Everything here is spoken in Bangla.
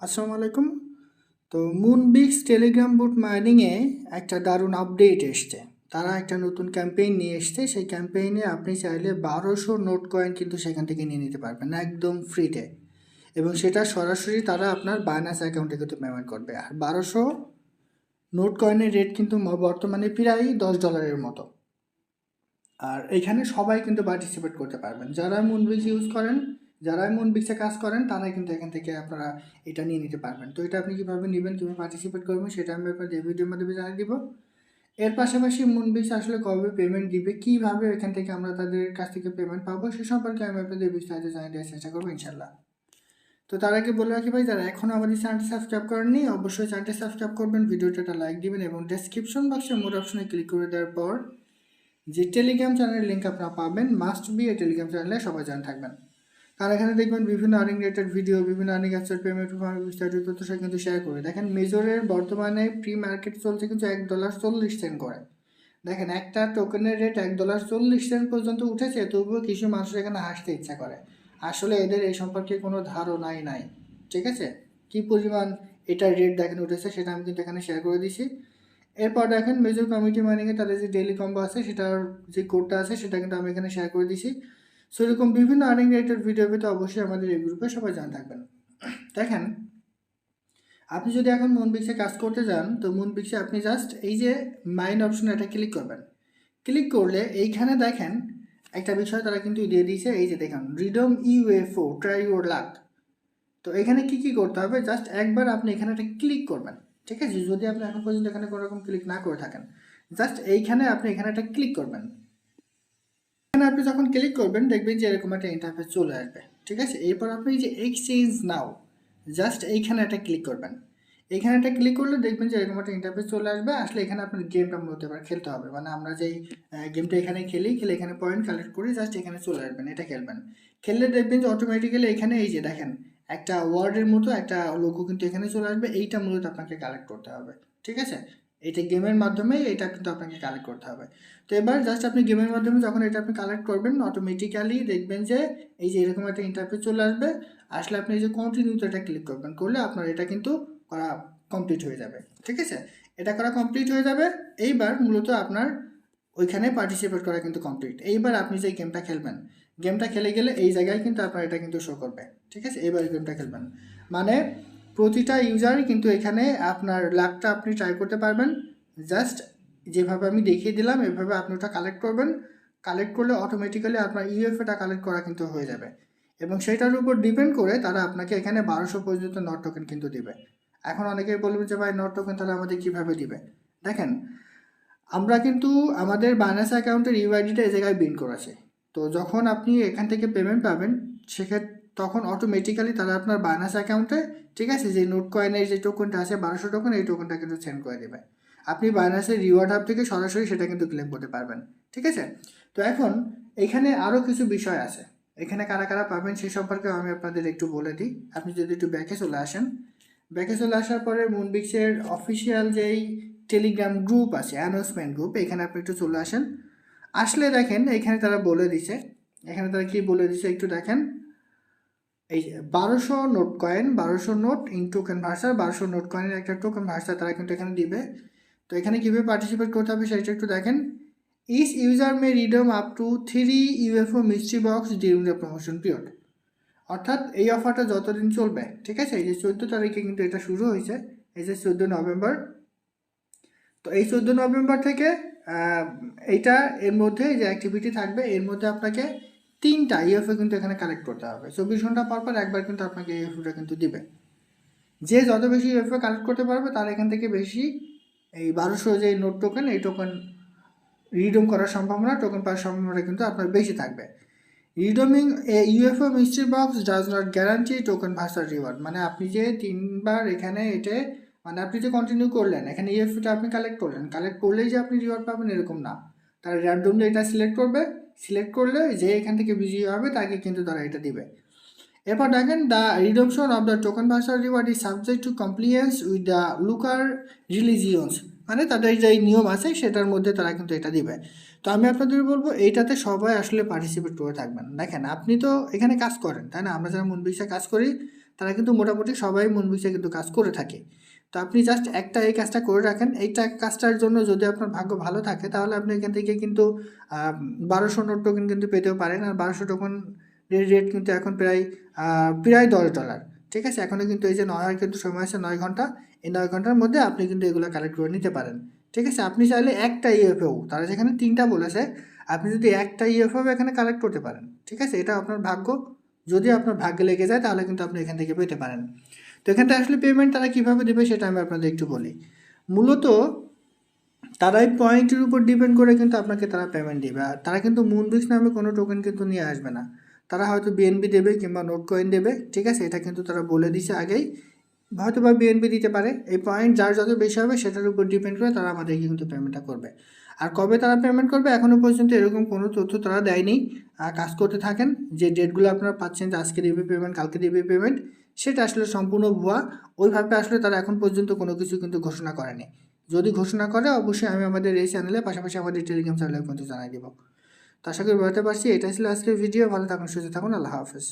আসসালামু আলাইকুম। তো মুনবিক্স টেলিগ্রাম বুট মাইনিংয়ে একটা দারুণ আপডেট এসছে। তারা একটা নতুন ক্যাম্পেইন নিয়ে এসছে। সেই ক্যাম্পেইনে আপনি চাইলে বারোশো নোট কয়েন কিন্তু সেখান থেকে নিয়ে নিতে পারবেন, একদম ফ্রিতে এবং সেটা সরাসরি তারা আপনার বাইনাস অ্যাকাউন্টে কিন্তু পেমেন্ট করবে। আর বারোশো নোট কয়েনের রেট কিন্তু বর্তমানে প্রায় দশ ডলারের মতো। আর এখানে সবাই কিন্তু পার্টিসিপেট করতে পারবেন। যারা মুনবিক্স ইউজ করেন যারা মুনবিক্সে কাজ করেন, তারাই কিন্তু এখান থেকে আপনারা এটা নিয়ে নিতে পারবেন। তো এটা আপনি কীভাবে নেবেন, কীভাবে পার্টিসিপেট করবেন, সেটা আমি আপনাদের ভিডিওর মাধ্যমে জানিয়ে দিব। এর পাশাপাশি মুনবিক্স আসলে কবে পেমেন্ট দিবে, কীভাবে এখান থেকে আমরা তাদের কাছ থেকে পেমেন্ট পাবো, সে সম্পর্কে আমি আপনাদের বিস্তারিত জানিয়ে দেওয়ার চেষ্টা করব ইনশাল্লাহ তো তার আগে বলে রাখি ভাই, যারা এখনও আমাদের চ্যানেলটি সাবস্ক্রাইব করেননি, অবশ্যই চ্যানেলটি সাবস্ক্রাইব করবেন, ভিডিওটা একটা লাইক দিবেন এবং ডেসক্রিপশন বক্সে মোট অপশনে ক্লিক করে দেওয়ার পর যে টেলিগ্রাম চ্যানেলের লিঙ্ক আপনারা পাবেন মাস্ট বি এই টেলিগ্রাম চ্যানেলে সবাই জানা থাকবেন। কারণ এখানে দেখবেন বিভিন্ন আর্নিং রিলেটেড ভিডিও বিভিন্ন আর্নিং অ্যাপসের পেমেন্ট বিস্তারিত তথ্য সে কিন্তু শেয়ার করে। দেখেন মেজরের বর্তমানে প্রি মার্কেট চলছে কিন্তু এক ডলার চল্লিশ সেন্ট করে। দেখেন একটা টোকেনের রেট এক ডলার চল্লিশ সেন্ট পর্যন্ত উঠেছে, তবুও কিছু মানুষ এখানে হাসতে ইচ্ছা করে। আসলে এদের এই সম্পর্কে কোনো ধারণাই নাই, ঠিক আছে? কি পরিমাণ এটার রেট দেখেন উঠেছে সেটা আমি কিন্তু এখানে শেয়ার করে দিছি। এরপর দেখেন মেজর কমিটি মাইনিংয়ে তাদের যে ডেলি কম্বো আছে, সেটার যে কোডটা আছে, সেটা কিন্তু আমি এখানে শেয়ার করে দিছি। সো এরকম বিভিন্ন আর্নিং রিলেটেড ভিডিও পেতে অবশ্যই আমাদের এই গ্রুপে সবাই জানা থাকবেন। দেখেন, আপনি যদি এখন মুনবিক্সে কাজ করতে যান, তো মুনবিক্সে আপনি জাস্ট এই যে মাইন অপশন এটা ক্লিক করবেন। ক্লিক করলে এইখানে দেখেন, একটা বিষয় তারা কিন্তু দিয়ে দিয়েছে, এই যে দেখেন redeem UFO try your luck তো এখানে কি কি করতে হবে? জাস্ট একবার আপনি এখানে একটা ক্লিক করবেন, ঠিক আছে? যদি আপনি এখন পর্যন্ত এখানে কোনো রকম ক্লিক না করে থাকেন জাস্ট এইখানে আপনি এখানে একটা ক্লিক করবেন। এখানে আপনি যখন ক্লিক করবেন, দেখবেন যে এরকম একটা ইন্টারফেস চলে আসবে। ঠিক আছে? এরপর আপনি যে এক্সচেঞ্জ নাও জাস্ট এইখানে একটা ক্লিক করবেন। এখানে একটা ক্লিক করলে দেখবেন যে এরকম একটা ইন্টারফেস চলে আসবে। আসলে এখানে আপনার গেমটা মূলত এবার খেলতে হবে। মানে আমরা যেই গেমটা এখানে খেলি, খেলে এখানে পয়েন্ট কালেক্ট করি জাস্ট এখানে চলে আসবেন, এটা খেলবেন। খেললে দেখবেন যে অটোমেটিক্যালি এখানে এই যে দেখেন, একটা ওয়ার্ডের মতো একটা লোগো কিন্তু এখানে চলে আসবে। এইটা মূলত আপনাকে কালেক্ট করতে হবে। ঠিক আছে? এটা গেমের মাধ্যমে এটা কিন্তু আপনাকে কালেক্ট করতে হবে। তো এবার জাস্ট আপনি গেমের মাধ্যমে যখন এটা আপনি কালেক্ট করবেন অটোমেটিক্যালি দেখবেন যে এই যে এরকম একটা ইন্টারফেস চলে আসবে। আসলে আপনি এই যে কন্টিনিউতে এটা ক্লিক করবেন, করলে আপনার এটা কিন্তু করা কমপ্লিট হয়ে যাবে। ঠিক আছে? এটা করা কমপ্লিট হয়ে যাবে। এইবার মূলত আপনার ওইখানে পার্টিসিপেট করা কিন্তু কমপ্লিট এইবার আপনি যে গেমটা খেলবেন গেমটা খেলে গেলে এই জায়গায় কিন্তু আপনার এটা কিন্তু শো করবে। ঠিক আছে? এইবার গেমটা খেলবেন। মানে প্রতিটা ইউজারই কিন্তু এখানে আপনার লাভটা আপনি ট্রাই করতে পারবেন। জাস্ট যেভাবে আমি দেখিয়ে দিলাম, এভাবে আপনি ওটা কালেক্ট করবেন। কালেক্ট করলে অটোমেটিক্যালি আপনার ইউএফএটা কালেক্ট করা কিন্তু হয়ে যাবে। এবং সেটার উপর ডিপেন্ড করে তারা আপনাকে এখানে বারোশো পর্যন্ত নট টোকেন কিন্তু দেবে। এখন অনেকেই বলবে যে, ভাই নট টোকেন তাহলে আমাদের কীভাবে দিবে? দেখেন, আমরা কিন্তু আমাদের বাইনাস অ্যাকাউন্টের ইউআইডিটা এই জায়গায় বিন করেছে। তো যখন আপনি এখান থেকে পেমেন্ট পাবেন, সেক্ষেত্রে তখন অটোমেটিক্যালি তারা আপনার বাইনাস অ্যাকাউন্টে ঠিক আছে, যে নোট কয়েনের যে টোকেনটা আছে, বারোশো টোকেন এই টোকেনটা কিন্তু সেন্ড করে দেবে। আপনি বাইনাসের রিওয়ার্ড হাব থেকে সরাসরি সেটা কিন্তু ক্লেম করতে পারবেন, ঠিক আছে? তো এখন এখানে আরও কিছু বিষয় আছে। এখানে কারা কারা পাবেন সেই সম্পর্কে আমি আপনাদের একটু বলে দিই। আপনি যদি একটু ব্যাকে চলে আসেন ব্যাকে চলে আসার পরে মুনবিক্সের অফিসিয়াল যেই টেলিগ্রাম গ্রুপ আছে অ্যানাউন্সমেন্ট গ্রুপ এখানে আপনি একটু চলে আসেন। আসলে দেখেন, এখানে তারা বলে দিছে। এখানে তারা কি বলে দিছে একটু দেখেন। এই বারোশো নোট কয়েন, বারোশো নোট ইন টোকেন ভার্সার বারোশো নোট কয়েনের একটা টোকেন ভার্সার তারা কিন্তু এখানে দিবে। তো এখানে কীভাবে পার্টিসিপেট করতে হবে সেটা একটু দেখেন। Each user may redeem up to three UFO mystery box during the promotion period অর্থাৎ এই অফারটা যতদিন চলবে, ঠিক আছে? এই যে চোদ্দ তারিখে কিন্তু এটা শুরু হয়েছে, এই যে চোদ্দ নভেম্বর। তো এই চোদ্দ নভেম্বর থেকে এইটা এর মধ্যে যে অ্যাক্টিভিটি থাকবে, এর মধ্যে আপনাকে তিনটা ইএফএ কিন্তু এখানে কালেক্ট করতে হবে। চব্বিশ ঘণ্টা পর পর একবার কিন্তু আপনাকে ইএফএটা কিন্তু দিবে। যে যত বেশি ইএফএ কালেক্ট করতে পারবে, তার এখান থেকে বেশি এই বারোশো যে নোট টোকেন এই টোকেন রিডম করার সম্ভাবনা টোকেন পাওয়ার সম্ভাবনা কিন্তু আপনার বেশি থাকবে। Redeeming a UFO mystery box does not guarantee token ভার্সার reward মানে আপনি যে তিনবার এখানে এটা মানে আপনি যে কন্টিনিউ করলেন, এখানে ইএফটা আপনি কালেক্ট করলেন। কালেক্ট করলেই যে আপনি রিওয়ার্ড পাবেন এরকম না। তারা র্যান্ডমলি এটা সিলেক্ট করবে সিলেক্ট করলে যে এখান থেকে বিজয়ী হবে, তাকে কিন্তু তারা এটা দিবে। এরপর দেখেন the redemption of the token ভার্সার reward is subject to compliance with the local regulations মানে তাদের যে নিয়ম আছে, সেটার মধ্যে তারা কিন্তু এটা দিবে। তো আমি আপনাদের বলব, এইটাতে সবাই আসলে পার্টিসিপেট করে থাকবেন। দেখেন, আপনি তো এখানে কাজ করেন, তাই না? আমরা যারা মন কাজ করি, তারা কিন্তু মোটামুটি সবাই মুনবিক্সে কিন্তু কাজ করে থাকে। তো আপনি জাস্ট একটা এই কাজটা করে রাখেন। এইটা কাজটার জন্য যদি আপনার ভাগ্য ভালো থাকে, তাহলে আপনি এখান থেকে কিন্তু বারোশো নোট টোকেন কিন্তু পেতেও পারেন। আর বারোশো টোকেন রেট কিন্তু এখন প্রায় প্রায় দশ ডলার ঠিক আছে? এখনও কিন্তু এই যে নয় কিন্তু সময় আছে নয় ঘণ্টা। এই নয় ঘণ্টার মধ্যে আপনি কিন্তু এগুলো কালেক্ট করে নিতে পারেন। ঠিক আছে? আপনি চাইলে একটা ইএফও তারা যেখানে তিনটা বলেছে, আপনি যদি একটা ইএফও এখানে কালেক্ট করতে পারেন। ঠিক আছে? এটা আপনার ভাগ্য। যদি আপনার ভাগ্যে লেগে যায়, তাহলে কিন্তু আপনি এখান থেকে পেতে পারেন। তো এখানটা আসলে পেমেন্ট তারা কীভাবে দেবে সেটা আমি আপনাদের একটু বলি। মূলত তারা এই পয়েন্টের উপর ডিপেন্ড করে কিন্তু আপনাকে তারা পেমেন্ট দেবে। আর তারা কিন্তু মুনবিক্স নামে কোনো টোকেন কিন্তু নিয়ে আসবে না। তারা হয়তো বিএনবি দেবে কিংবা নোট কয়েন দেবে, ঠিক আছে? এটা কিন্তু তারা বলে দিছে আগেই। হয়তো বা বিএনপি দিতে পারে। এই পয়েন্ট যার যত বেশি হবে সেটার উপর ডিপেন্ড করে তারা আমাদেরকে কিন্তু পেমেন্টটা করবে। আর কবে তারা পেমেন্ট করবে এখনও পর্যন্ত এরকম কোনো তথ্য তারা দেয়নি। কাজ করতে থাকেন। যে ডেটগুলো আপনারা পাচ্ছেন যে আজকে দিবে পেমেন্ট কালকে দিবে পেমেন্ট সেটা আসলে সম্পূর্ণ ভুয়া। ওইভাবে আসলে তারা এখন পর্যন্ত কোনো কিছু কিন্তু ঘোষণা করেনি। যদি ঘোষণা করে, অবশ্যই আমি আমাদের এই চ্যানেলে পাশাপাশি আমাদের টেলিগ্রাম চ্যানেলে কিন্তু জানাই দেবো। তো আশা করি বলতে পারছি এটা ছিল আজকের ভিডিও ভালো থাকুন, সুস্থ থাকুন। আল্লাহ হাফেজ।